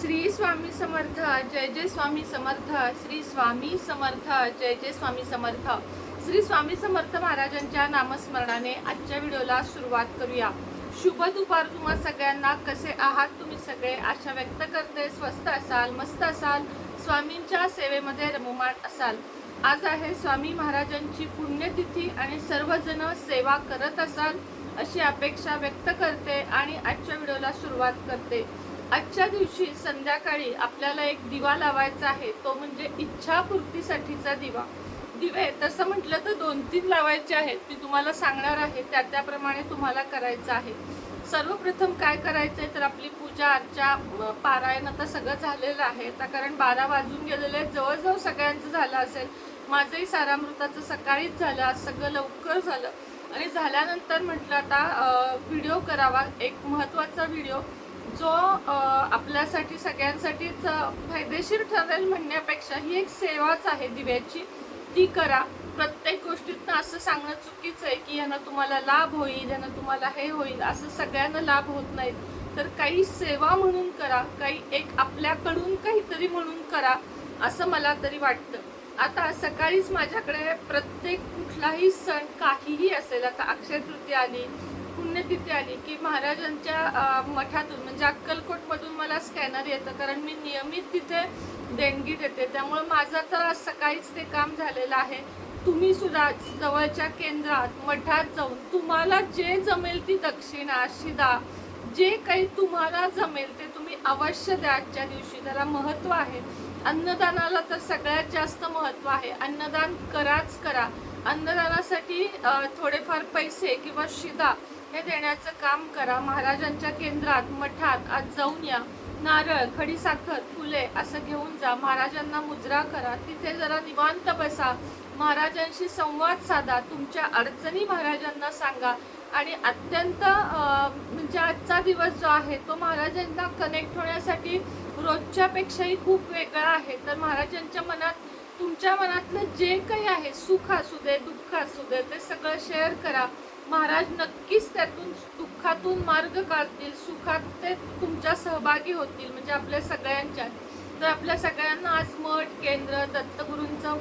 श्री स्वामी समर्थ जय जय स्वामी समर्थ श्री स्वामी समर्थ जय जय स्वामी समर्थ. श्री स्वामी समर्थ महाराजांच्या नामस्मरणाने आजच्या व्हिडिओला सुरुवात करूया. शुभ दुपार तुम्हा सगळ्यांना. कसे आहात तुम्ही सगळे? आशा व्यक्त करते. स्वस्त असाल मस्त असाल स्वामींच्या सेवेमध्ये रममाण असाल. आज आहे स्वामी महाराजांची पुण्यतिथी आणि सर्वजण सेवा करत असाल अशी अपेक्षा व्यक्त करते आणि आजच्या व्हिडिओला सुरुवात करते. आजच्या दिवशी संध्याकाळी आपल्याला एक दिवा लावायचा आहे तो म्हणजे इच्छापूर्तीसाठीचा दिवा. दिवे तसं म्हटलं तर दोन तीन लावायचे आहेत मी तुम्हाला सांगणार आहे त्या त्याप्रमाणे तुम्हाला करायचं आहे. सर्वप्रथम काय करायचं आहे तर आपली पूजा अर्चा पारायण आता सगळं झालेलं आहे. आता कारण बारा वाजून गेलेले आहेत. जवळजवळ सगळ्यांचं झालं असेल. माझंही सारामृताचं सकाळीच झालं आज सगळं लवकर झालं. आणि झाल्यानंतर म्हटलं आता व्हिडिओ करावा एक महत्त्वाचा व्हिडिओ. जो आपल्यासाठी सगळ्यांसाठीच फायदेशीर ठरेल म्हणण्यापेक्षा ही एक सेवाच आहे दिव्याची. ती करा. प्रत्येक गोष्टीतनं असं सांगणं चुकीचं आहे की ह्यानं तुम्हाला लाभ होईल ह्यानं तुम्हाला हे होईल असं सगळ्यांना लाभ होत नाहीत तर काही सेवा म्हणून करा काही एक आपल्याकडून काहीतरी म्हणून करा असं मला तरी वाटतं. आता सकाळीच माझ्याकडे प्रत्येक कुठलाही सण काहीही असेल आता अक्षय तृतीया आली पुण्यतिथी आली की महाराजांच्या मठातून म्हणजे अक्कलकोटमधून मला स्कॅनर येतं. कारण मी नियमित तिथे देणगी देते. त्यामुळे माझं तर आज सकाळीच ते काम झालेलं आहे. तुम्ही सुद्धा जवळच्या केंद्रात मठात जाऊन तुम्हाला जे जमेल ती दक्षिणा शिदा जे काही तुम्हाला जमेल ते तुम्ही अवश्य द्या आजच्या दिवशी. त्याला महत्त्व आहे. अन्नदानाला तर सगळ्यात जास्त महत्त्व आहे. अन्नदान कराच करा. अन्नदानासाठी थोडेफार पैसे किंवा शिदा हे देण्याचं काम करा. महाराजांच्या केंद्रात मठात आज जाऊन या. नारळ खडीसाखर फुले असं घेऊन जा. महाराजांना मुजरा करा. तिथे जरा निवांत बसा. महाराजांशी संवाद साधा. तुमच्या अडचणी महाराजांना सांगा. आणि अत्यंत म्हणजे आजचा दिवस जो आहे तो महाराजांना कनेक्ट होण्यासाठी रोजच्यापेक्षाही खूप वेगळा आहे. तर महाराजांच्या मनात तुमच्या मनातलं जे काही आहे सुख असू दे दुःख असू दे ते सगळं शेअर करा. महाराज नक्कीच त्यातून दुःखातून मार्ग काढतील. सुखात ते तुमच्या सहभागी होतील म्हणजे आपल्या सगळ्यांच्या. तर आपल्या सगळ्यांना आज मठ केंद्र दत्तगुरूंचं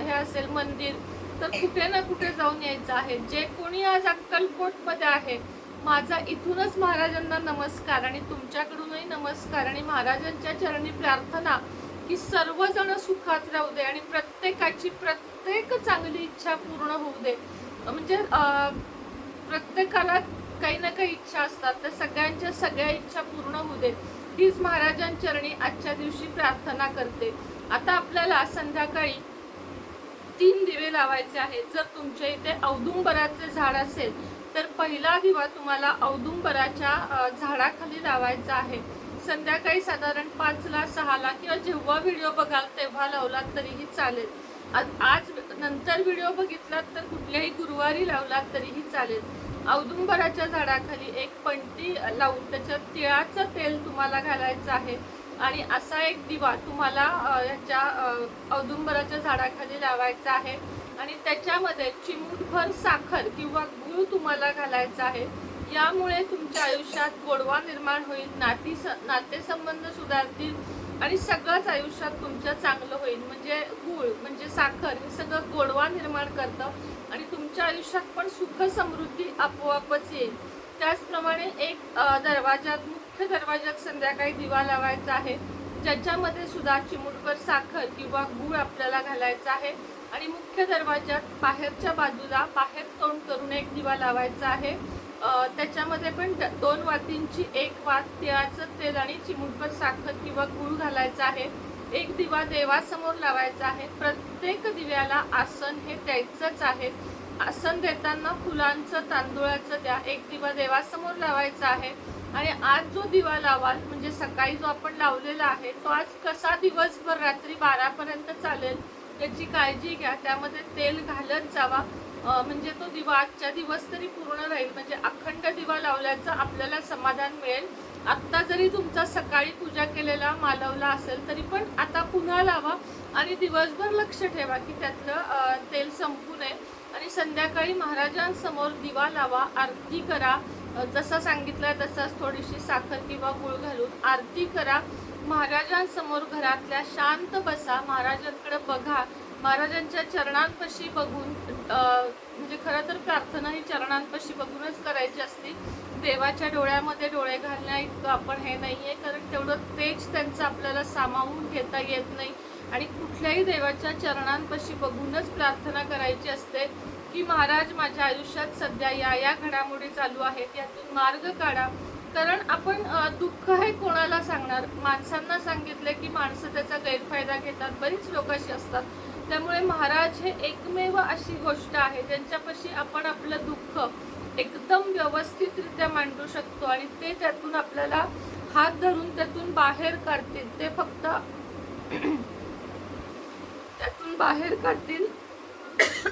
हे असेल मंदिर तर कुठे ना कुठे जाऊन यायचं आहे. जे कोणी आज अक्कलकोटमध्ये आहे माझा इथूनच महाराजांना नमस्कार आणि तुमच्याकडूनही नमस्कार आणि महाराजांच्या चरणी प्रार्थना की सर्वजण सुखात राहू दे आणि प्रत्येकाची प्रत्येक चांगली इच्छा पूर्ण होऊ दे. म्हणजे प्रत्येकाला काही ना काही इच्छा असतात. तर सगळ्यांच्या सगळ्या इच्छा पूर्ण होऊ दे तीच महाराजांचरणी आजच्या दिवशी प्रार्थना करते. आता आपल्याला संध्याकाळी तीन दिवे लावायचे आहेत. जर तुमच्या इथे औदुंबराचे झाड असेल तर पहिला दिवा तुम्हाला औदुंबराच्या झाडाखाली लावायचा आहे. संध्याकाळी साधारण पाचला सहाला किंवा जेव्हा व्हिडिओ बघाल तेव्हा लावलात तरीही चालेल. आज- आज नंतर व्हिडिओ बघितलात तर कुठल्याही गुरुवारी लावलात तरीही चालेल. औदुंबराच्या झाडाखाली एक पंटी लावून त्याच्यात तिळाचं तेल तुम्हाला घालायचं आहे. आणि असा एक दिवा तुम्हाला ह्याच्या औदुंबराच्या झाडाखाली लावायचा आहे. आणि त्याच्यामध्ये चिमूटभर साखर किंवा गूळ तुम्हाला घालायचा आहे. यामुळे तुमच्या आयुष्यात गोडवा निर्माण होईल नाती नातेसंबंध सुधारतील आणि सगळंच आयुष्यात तुमचं चांगलं होईल. म्हणजे गूळ म्हणजे साखर हे सगळं गोडवा निर्माण करतं आणि तुमच्या आयुष्यात पण सुख समृद्धी आपोआपच येईल. त्याचप्रमाणे एक दरवाजात मुख्य दरवाजात संध्याकाळी दिवा लावायचा आहे ज्याच्यामध्ये सुद्धा चिमुटभर साखर किंवा गूळ आपल्याला घालायचा आहे आणि मुख्य दरवाजात बाहेरच्या बाजूला बाहेर तोंड करून एक दिवा लावायचा आहे. त्याच्यामध्ये पण दोन वातींची एक वात तिळाचं तेल आणि चिमुटभर साखर किंवा गूळ घालायचा आहे. एक दिवा देवासमोर लावायचा आहे. प्रत्येक दिव्याला आसन हे द्यायचंच आहे. आसन देताना फुलांचं तांदूळाचं द्या. एक दिवा देवासमोर लावायचा आहे. आणि आज जो दिवा लावाल म्हणजे सकाळी जो आपण लावलेला आहे तो आज कसा दिवसभर रात्री बारापर्यंत चालेल याची काळजी घ्या. त्यामध्ये तेल घालत जावा. म्हणजे तो दिवा आजच्या दिवस तरी पूर्ण राहील. म्हणजे अखंड दिवा लावल्याचं आपल्याला समाधान मिळेल. आत्ता जरी तुमचा सकाळी पूजा केलेला मालवला असेल तरी पण आता पुन्हा लावा आणि दिवसभर लक्ष ठेवा की त्यातलं तेल संपू नये. आणि संध्याकाळी महाराजांसमोर दिवा लावा आरती करा. जसा जसं सांगितलं तसंच थोडीशी साखर किंवा गुळ घालून आरती करा. महाराजांसमोर घरातल्या शांत बसा. महाराजांकडे बघा. महाराजांच्या चरणांपाशी बघून म्हणजे खरं तर प्रार्थना ही चरणांपाशी बघूनच करायची असते. देवाच्या डोळ्यामध्ये डोळे घालण्या इतकं आपण हे नाहीये कारण तेवढं तेज त्यांचं आपल्याला सामावून घेता येत नाही. आणि कुठल्याही देवाच्या चरणांपाशी बघूनच प्रार्थना करायची असते की महाराज माझ्या आयुष्यात सध्या या या घडामोडी चालू आहेत यातून मार्ग काढा. कारण आपण दुःख हे कोणाला सांगणार? माणसांना सांगितले की माणसं त्याचा गैरफायदा घेतात बरीच लोक अशी असतात. त्यामुळे महाराज हे एकमेव अशी गोष्ट आहे ज्यांच्यापाशी आपण आपलं दुःख एकदम व्यवस्थितरित्या मांडू शकतो आणि ते त्यातून आपल्याला हात धरून त्यातून बाहेर काढतील. ते फक्त त्यातून बाहेर काढतील.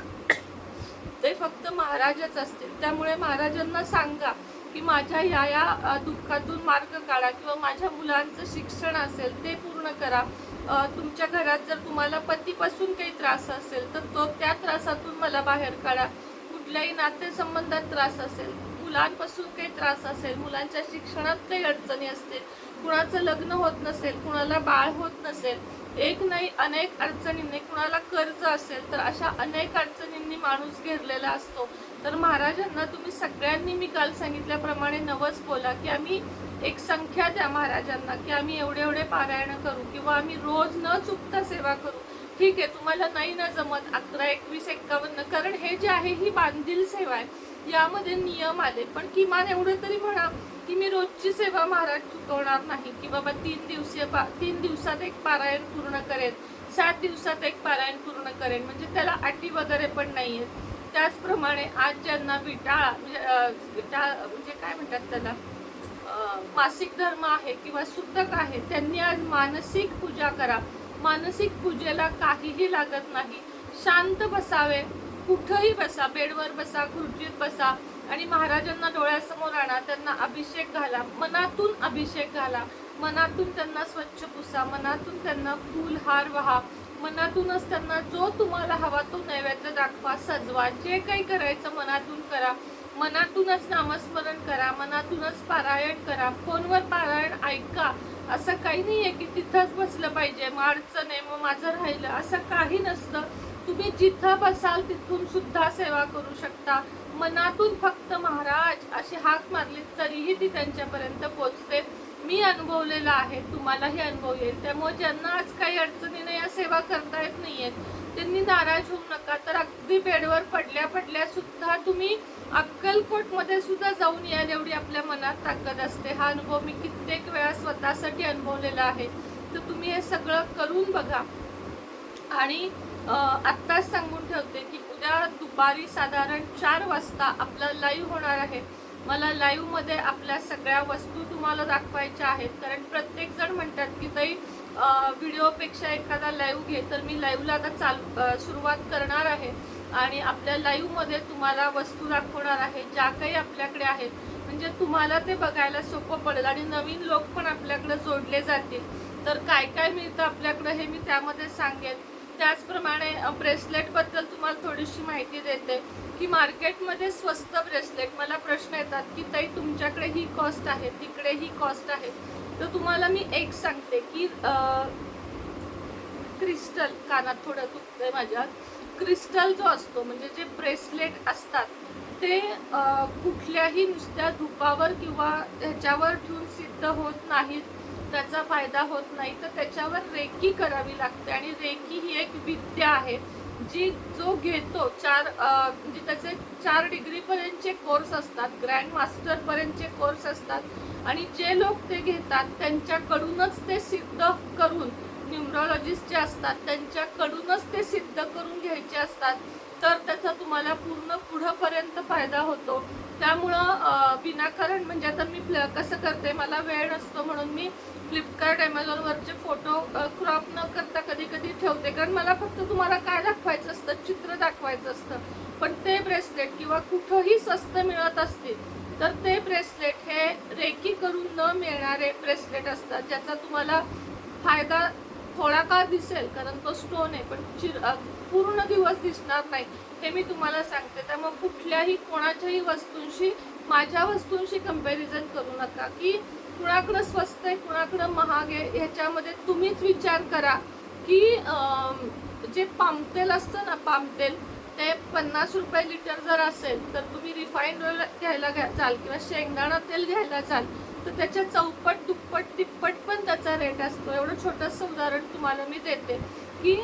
ते फक्त महाराजच असतील. त्यामुळे महाराजांना सांगा की माझ्या या या दुःखातून मार्ग काढा किंवा माझ्या मुलांचं शिक्षण असेल ते पूर्ण करा. तुमच्या घरात जर तुम्हाला पतीपासून काही त्रास असेल तर तो त्या त्रासातून मला बाहेर काढा. कुठल्याही नातेसंबंधात त्रास असेल मुलांपासून काही त्रास असेल मुलांच्या शिक्षणात काही अडचणी असतील कुणाचं लग्न होत नसेल कुणाला बाळ होत नसेल एक नाही अनेक अडचणींनी कुणाला कर्ज असेल तर अशा अनेक अडचणींनी माणूस घेरलेला असतो. तर महाराजांना तुम्ही सगळ्यांनी मी काल सांगितल्याप्रमाणे नवस बोला की आम्ही एक संख्या द्या महाराजांना की आम्ही एवढे एवढे पारायण करू किंवा आम्ही रोज न चुकता सेवा करू. ठीक आहे तुम्हाला नाही ना जमत अकरा एकवीस एक्कावन्न. कारण हे जे आहे ही बांधील सेवा आहे. यामध्ये नियम आले. पण किमान एवढं तरी म्हणा की मी रोजची सेवा महाराज चुकवणार नाही. की बाबा तीन दिवसीय पा तीन दिवसात एक पारायण पूर्ण करेन. सात दिवसात एक पारायण पूर्ण करेन. म्हणजे त्याला अटी वगैरे पण नाही आहेत त्याचप्रमाणे आज ज्यांना विटाळा म्हणजे विटाळ म्हणजे काय म्हणतात त्याला? मासिक धर्म आहे किंवा सुतक आहे त्यांनी आज मानसिक पूजा करा. मानसिक पूजेला काहीही लागत नाही. शांत बसावे. कुठंही बसा. बेडवर बसा खुर्चीत बसा आणि महाराजांना डोळ्यासमोर आणा. त्यांना अभिषेक घाला. मनातून अभिषेक घाला. मनातून त्यांना स्वच्छ पुसा. मनातून त्यांना फूल हार व्हा. मनातूनच त्यांना जो तुम्हाला हवा तो नैवेद्य दाखवा. सजवा. जे काही करायचं मनातून करा. मनातूनच नामस्मरण करा मनातूनच पारायण करा फोनवर पारायण ऐका. असं काही नाही आहे की तिथंच बसलं पाहिजे मग अडचण आहे मग माझं राहिलं. असं काही नसतं. तुम्ही जिथं बसाल तिथून सुद्धा सेवा करू शकता. मनातून फक्त महाराज अशी हाक मारली तरीही ती त्यांच्यापर्यंत पोचते. मी अनुभवलेलं आहे तुम्हालाही अनुभव येईल. त्यामुळे ज्यांना आज काही अडचणीने या सेवा करता येत नाही आहेत त्यांनी नाराज होऊ नका. तर अगदी बेडवर पडल्या पडल्या सुद्धा तुम्ही अक्कलकोटमध्ये सुद्धा जाऊन याल एवढी आपल्या मनात ताकद असते. हा अनुभव मी कित्येक वेळा स्वतःसाठी अनुभवलेला आहे. तर तुम्ही हे सगळं करून बघा. आणि आत्ताच सांगून ठेवते की उद्या दुपारी साधारण चार वाजता आपला लाईव्ह होणार आहे. मला लाईव्हमध्ये आपल्या सगळ्या वस्तू तुम्हाला दाखवायच्या आहेत. कारण प्रत्येकजण म्हणतात की ताई व्हिडिओपेक्षा एखादा लाईव्ह घे तर मी लाईव्हला आता चालू सुरुवात करणार आहे. आणि आपल्या लाईव्हमध्ये तुम्हाला वस्तू दाखवणार आहे ज्या काही आपल्याकडे आहेत. म्हणजे तुम्हाला ते बघायला सोपं पडेल आणि नवीन लोक पण आपल्याकडे जोडले जातील. तर काय काय मिळतं आपल्याकडं हे मी त्यामध्ये सांगेन. त्याचप्रमाणे ब्रेसलेटबद्दल तुम्हाला थोडीशी माहिती देते की मार्केटमध्ये स्वस्त ब्रेसलेट. मला प्रश्न येतात की ताई तुमच्याकडे ही कॉस्ट आहे तिकडे ही कॉस्ट आहे. तर तुम्हाला मी एक सांगते की क्रिस्टल कानात थोडं दुखतंय माझ्या. क्रिस्टल जो असतो म्हणजे जे ब्रेसलेट असतात ते कुठल्याही नुसत्या धुपावर किंवा ह्याच्यावर ठेवून सिद्ध होत नाहीत. त्याचा फायदा होत नाही तर त्याच्यावर रेकी करावी लागते. आणि रेकी ही एक विद्या आहे जी जो घेतो चार म्हणजे त्याचे चार डिग्रीपर्यंतचे कोर्स असतात ग्रँड मास्टरपर्यंतचे कोर्स असतात. आणि जे लोक ते घेतात त्यांच्याकडूनच ते सिद्ध करून न्युमरॉलॉजिस्ट जे असतात त्यांच्याकडूनच ते सिद्ध करून घ्यायचे असतात. तर त्याचा तुम्हाला पूर्ण पुढंपर्यंत फायदा होतो. त्यामुळं विनाकारण म्हणजे आता मी कसं करते मला वेळ नसतो म्हणून मी फ्लिपकार्ट ॲमेझॉनवरचे फोटो क्रॉप न करता कधी कधी ठेवते. कारण मला फक्त तुम्हाला काय दाखवायचं असतं चित्र दाखवायचं असतं. पण ते ब्रेसलेट किंवा कुठंही स्वस्त मिळत असतील तर ते ब्रेसलेट हे रेकी करून न मिळणारे ब्रेसलेट असतात ज्याचा तुम्हाला फायदा थोडा काळ दिसेल कारण तो स्टोन आहे पण चिर पूर्ण दिवस दिसणार नाही हे मी तुम्हाला सांगते. त्यामुळे कुठल्याही कोणाच्याही वस्तूंशी माझ्या वस्तूंशी कंपॅरिझन करू नका की कुणाकडं स्वस्त आहे कुणाकडं महाग आहे ह्याच्यामध्ये तुम्हीच विचार करा की जे पामतेल असतं ना पामतेल ते पन्नास रुपये लिटर जर असेल तर तुम्ही रिफाईंड ऑइल घ्यायला घ्या- जाल किंवा शेंगदाणा तेल घ्यायला जाल तर त्याच्या चौपट दुप्पट तिप्पट पण त्याचा रेट असतो. एवढं छोटंसं उदाहरण तुम्हाला मी देते. की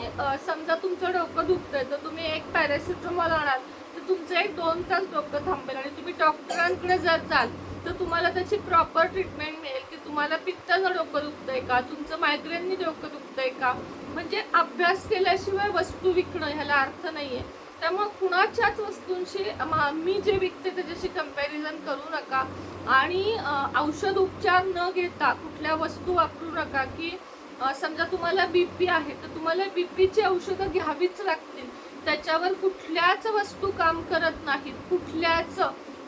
समजा तुमचं डोकं दुखतंय तर तुम्ही एक पॅरासिटामॉल आणाल तर तुमचं एक दोन तास डोकं थांबेल आणि तुम्ही डॉक्टरांकडे जर जाल तर तुम्हाला त्याची प्रॉपर ट्रीटमेंट मिळेल की तुम्हाला पित्ताचं डोकं दुखतंय का तुमचं मायग्रेननी डोकं दुखतंय का? म्हणजे अभ्यास केल्याशिवाय वस्तू विकणं ह्याला अर्थ नाही आहे त्यामुळे कुणाच्याच वस्तूंशी मी जे विकते त्याच्याशी कंपॅरिझन करू नका. आणि औषध उपचार न घेता कुठल्या वस्तू वापरू नका की समजा तुम्हाला बीपी आहे तर तुम्हाला बीपीची औषधं घ्यावीच लागतील. त्याच्यावर कुठल्याच वस्तू काम करत नाहीत. कुठल्याच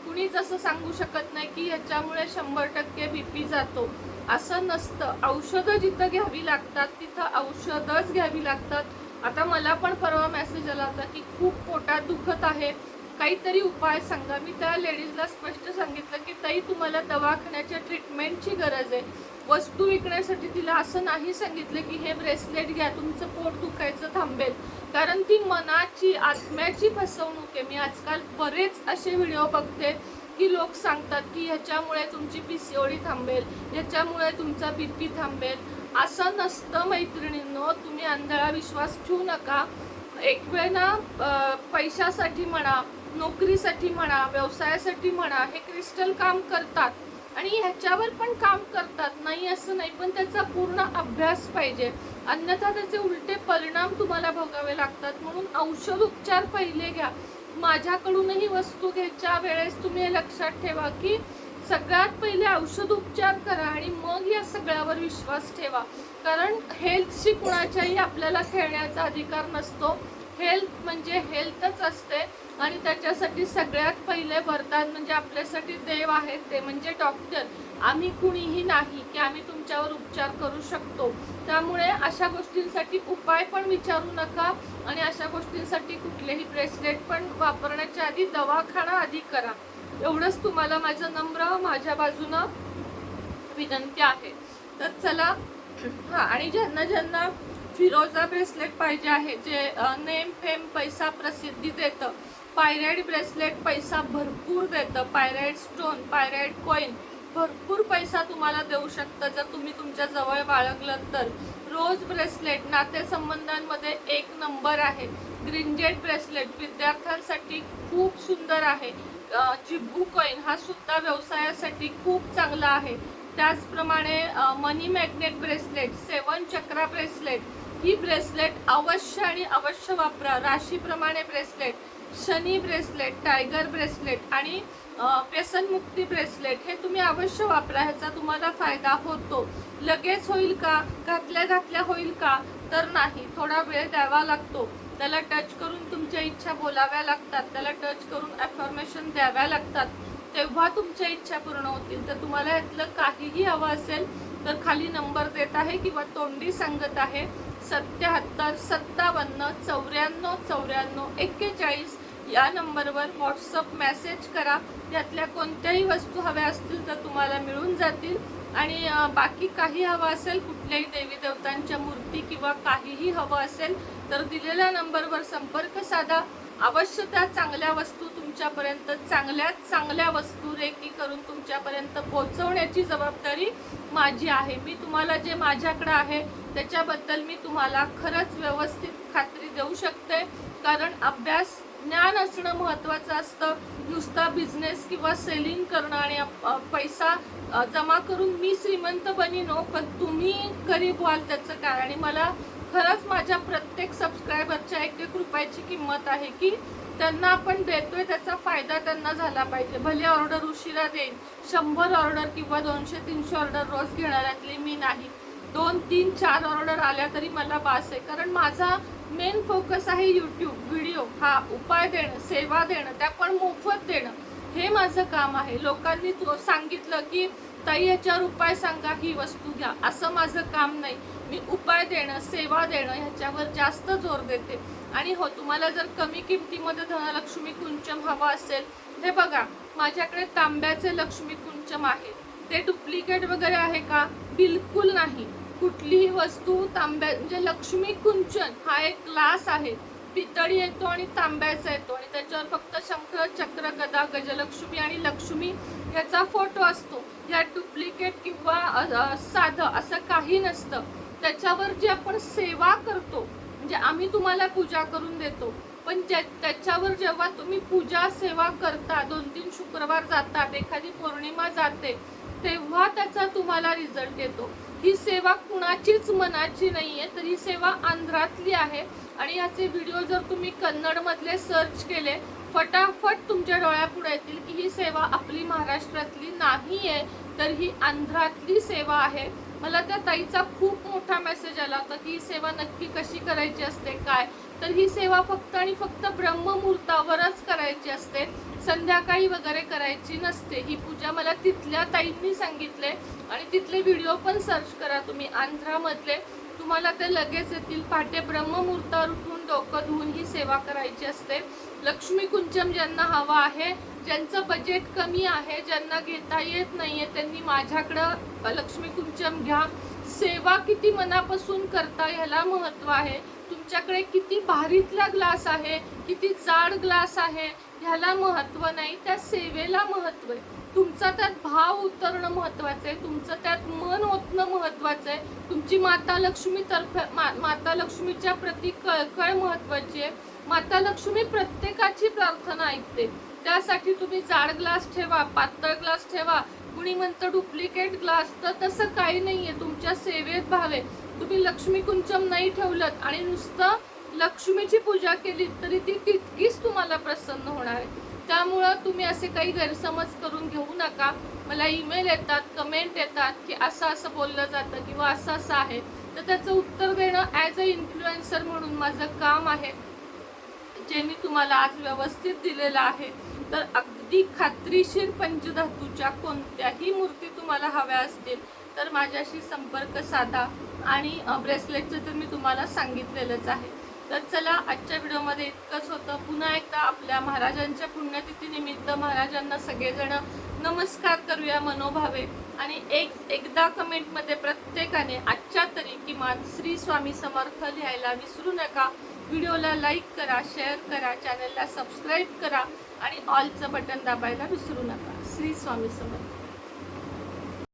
कुणीच असं सांगू शकत नाही की ह्याच्यामुळे शंभर टक्के बीपी जातो. असं नसतं. औषधं जिथं घ्यावी लागतात तिथं औषधंच घ्यावी लागतात. आता मला पण परवा मेसेज आला होता की खूप पोटात दुखत आहे. काहीतरी उपाय सांगा. मी त्या लेडीजला स्पष्ट सांगितलं की ताई तुम्हाला दवाखान्याच्या ट्रीटमेंटची गरज आहे. वस्तू विकण्यासाठी तिला असं नाही सांगितलं की हे ब्रेसलेट घ्या तुमचं पोट दुखायचं थांबेल. कारण ती मनाची आत्म्याची फसवणूक आहे. मी आजकाल बरेच असे व्हिडिओ बघते की लोक सांगतात की ह्याच्यामुळे तुमची पी सी ओडी थांबेल. ह्याच्यामुळे तुमचा बी पी थांबेल. असं नसतं मैत्रिणींनो. तुम्ही आंधळा विश्वास ठेवू नका. एक वेळ ना पैशासाठी म्हणा नोकरीसाठी म्हणा व्यवसायासाठी म्हणा हे क्रिस्टल काम करतात. आणि ह्याच्यावर पण काम करतात. नाही असं नाही पण त्याचा पूर्ण अभ्यास पाहिजे. अन्यथा त्याचे उलटे परिणाम तुम्हाला भोगावे लागतात. म्हणून औषध उपचार पहिले घ्या. माझ्याकडूनही वस्तू घ्यायच्या वेळेस तुम्ही हे लक्षात ठेवा की सगळ्यात पहिले औषध उपचार करा आणि मग या सगळ्यावर विश्वास ठेवा. कारण हेल्थशी कुणाच्याही आपल्याला खेळण्याचा अधिकार नसतो. हेल्थ म्हणजे हेल्थच असते आणि त्याच्यासाठी सगळ्यात पहिले वरदान म्हणजे आपल्यासाठी देव आहेत ते म्हणजे डॉक्टर. आम्ही कुणीही नाही की आम्ही तुमच्यावर उपचार करू शकतो. त्यामुळे अशा गोष्टींसाठी उपाय पण विचारू नका आणि अशा गोष्टींसाठी कुठलेही ब्रेसलेट पण वापरण्याच्या आधी दवाखाना आधी करा. एवढंच तुम्हाला माझं नम्र माझ्या बाजूनं विनंती आहे. तर चला हा आणि ज्यांना ज्यांना फिरोजा ब्रेसलेट पाहिजे आहे जे नेम फेम पैसा प्रसिद्धी देतं पायराईड ब्रेसलेट पैसा भरपूर देतं पायराईड स्टोन पायराईड कॉईन भरपूर पैसा तुम्हाला देऊ शकतं जर तुम्ही तुमच्या जवळ बाळगलं तर. रोज ब्रेसलेट नातेसंबंधांमध्ये एक नंबर आहे. ग्रीनजेट ब्रेसलेट विद्यार्थ्यांसाठी खूप सुंदर आहे. जी जिब्बू कॉईन हा सुद्धा व्यवसायासाठी खूप चांगला आहे. त्याचप्रमाणे money magnet bracelet seven chakra bracelet ही ब्रेसलेट अवश्य आणि अवश्य वापरा. राशीप्रमाणे bracelet Shani bracelet tiger bracelet आणि व्यसनमुक्ती ब्रेसलेट हे तुम्ही अवश्य वापरा. ह्याचा तुम्हाला फायदा होतो. लगेच होईल का? घातल्या घातल्या होईल का? तर नाही. थोडा वेळ द्यावा लागतो. त्याला टच करून तुमच्या इच्छा बोलाव्या लागतात त्याला टच करून अफॉर्मेशन द्याव्या लागतात. तेव्हा तुमच्या इच्छा पूर्ण होतील. तर तुम्हाला यातलं काहीही हवं असेल तर खाली नंबर देत आहे किंवा तोंडी सांगत आहे सत्याहत्तर सत्तावन्न चौऱ्याण्णव चौऱ्याण्णव एक्केचाळीस या नंबरवर व्हॉट्सअप मेसेज करा. यातल्या कोणत्याही वस्तू हव्या असतील तर तुम्हाला मिळून जातील. आणि बाकी काही हवं असेल कुठल्याही देवी देवतांच्या मूर्ती किंवा काहीही हवं असेल तर दिलेल्या नंबरवर संपर्क साधा. अवश्य त्या चांगल्या वस्तू तुमच्यापर्यंत चांगल्यात चांगल्या वस्तू रेकी करून तुमच्यापर्यंत पोहोचवण्याची जबाबदारी माझी आहे. मी तुम्हाला जे माझ्याकडे आहे त्याच्याबद्दल मी तुम्हाला खरंच व्यवस्थित खात्री देऊ शकते. कारण अभ्यास ज्ञान असणं महत्त्वाचं असतं. नुसता बिझनेस किंवा सेलिंग करणं आणि पैसा जमा करून मी श्रीमंत बनीनो हो, पण तुम्ही गरीब व्हाल त्याचं काय आणि मला खरंच माझ्या प्रत्येक सबस्क्रायबरच्या एक एक रुपयाची किंमत आहे की त्यांना आपण देतोय त्याचा फायदा त्यांना झाला पाहिजे. भले ऑर्डर उशिरा देईन शंभर ऑर्डर किंवा दोनशे तीनशे ऑर्डर रोज घेणाऱ्यातली मी नाही. दोन तीन चार ऑर्डर आल्या तरी मला बास आहे. कारण माझा मेन फोकस आहे यूट्यूब व्हिडिओ हा उपाय देणं सेवा देणं त्या पण मोफत देणं. हे माझं काम आहे. लोकांनी तो सांगितलं की ताई याच्यावर उपाय सांगा ही वस्तू घ्या. असं माझं काम नाही. मी उपाय देणं सेवा देणं ह्याच्यावर जास्त जोर देते. आणि हो तुम्हाला जर कमी किमतीमध्ये धनलक्ष्मी कुंचम हवा असेल हे बघा माझ्याकडे तांब्याचे लक्ष्मी कुंचम आहे. ते डुप्लिकेट वगैरे आहे का? बिलकुल नाही. कुठलीही वस्तू तांब्या म्हणजे लक्ष्मी कुंचन हा एक क्लास आहे. पितळी येतो आणि तांब्याचा येतो. आणि त्याच्यावर फक्त शंख चक्र गदा गजलक्ष्मी आणि लक्ष्मी याचा फोटो असतो. या डुप्लिकेट किंवा साधं असं काही नसतं. त्याच्यावर जे आपण सेवा करतो म्हणजे आम्ही तुम्हाला पूजा करून देतो पण ज्या त्याच्यावर जेव्हा तुम्ही पूजा सेवा करता दोन तीन शुक्रवार जातात एखादी पौर्णिमा जाते तेव्हा त्याचा तुम्हाला रिझल्ट येतो. ही सेवा कुणाचीच मनाची नाही आहे तर ही सेवा आंध्रातली आहे. आणि याचे व्हिडिओ जर तुम्ही कन्नडमधले सर्च केले फटाफट तुमच्या डोळ्यापुढे येतील की ही सेवा आपली महाराष्ट्रातली नाही आहे तर ही आंध्रातली सेवा आहे. मला त्या ताईचा खूप मोठा मेसेज आला होता की ही सेवा नक्की कशी करायची असते काय? तर ही सेवा फक्त आणि फक्त ब्रह्ममुहूर्तावरच करायची असते. संध्याकाळी वगैरे करायची नसते. ही पूजा मला तिथल्या ताईंनी सांगितले आणि तिथले व्हिडिओ पण सर्च करा तुम्ही आंध्रामधले. तुम्हाला ते लगेच येतील. पहाटे ब्रह्ममुहूर्तावर उठून डोकं धुवून ही सेवा करायची असते. लक्ष्मी कुंचम ज्यांना हवा आहे ज्यांचं बजेट कमी आहे ज्यांना घेता येत नाही आहे त्यांनी माझ्याकडं लक्ष्मी कुंचम घ्या. सेवा किती मनापासून करता ह्याला महत्त्व आहे. तुमच्याकडे किती भारीतला ग्लास आहे किती जाड ग्लास आहे ह्याला महत्त्व नाही त्या सेवेला महत्त्व आहे. तुमचा त्यात भाव उतरणं महत्त्वाचं आहे तुमचं त्यात मन ओतणं महत्त्वाचं आहे. तुमची माता लक्ष्मीतर्फे मा, माता लक्ष्मीच्या प्रती कळकळ महत्त्वाची आहे. माता लक्ष्मी प्रत्येकाची प्रार्थना ऐकते. त्यासाठी तुम्ही जाड ग्लास ठेवा पातळ ग्लास ठेवा कुणी म्हणतं डुप्लिकेट ग्लास तर तसं काही नाही आहे तुमच्या सेवेत भाव आहे. तुम्ही लक्ष्मी कुंचम नाही ठेवलं आणि नुसतं लक्ष्मीची पूजा केली तरी ती तितकीच तुम्हाला प्रसन्न होणार आहे. त्यामुळं तुम्ही असे काही गैरसमज करून घेऊ नका. मला ईमेल येतात कमेंट येतात की असं असं बोललं जातं किंवा असं असं आहे. तर त्याचं उत्तर देणं ॲज अ इन्फ्लुएन्सर म्हणून माझं काम आहे जे मी तुम्हाला आज व्यवस्थित दिलेलं आहे. तर अगदी खात्रीशीर पंचधातूच्या कोणत्याही मूर्ती तुम्हाला हव्या असतील तर माझ्याशी संपर्क साधा. आणि ब्रेसलेटचं तर मी तुम्हाला सांगितलेलंच आहे. तर चला आजच्या व्हिडिओमध्ये इतकंच होतं. पुन्हा एकदा आपल्या महाराजांच्या पुण्यतिथीनिमित्त महाराजांना सगळेजण नमस्कार करूया मनोभावे. आणि एक एकदा कमेंटमध्ये प्रत्येकाने आजच्या तरी किमान श्री स्वामी समर्थ लिहायला विसरू नका. व्हिडिओला लाईक करा शेअर करा चॅनलला सबस्क्राईब करा आणि ऑलचं बटन दाबायला विसरू नका. श्री स्वामी समर्थ.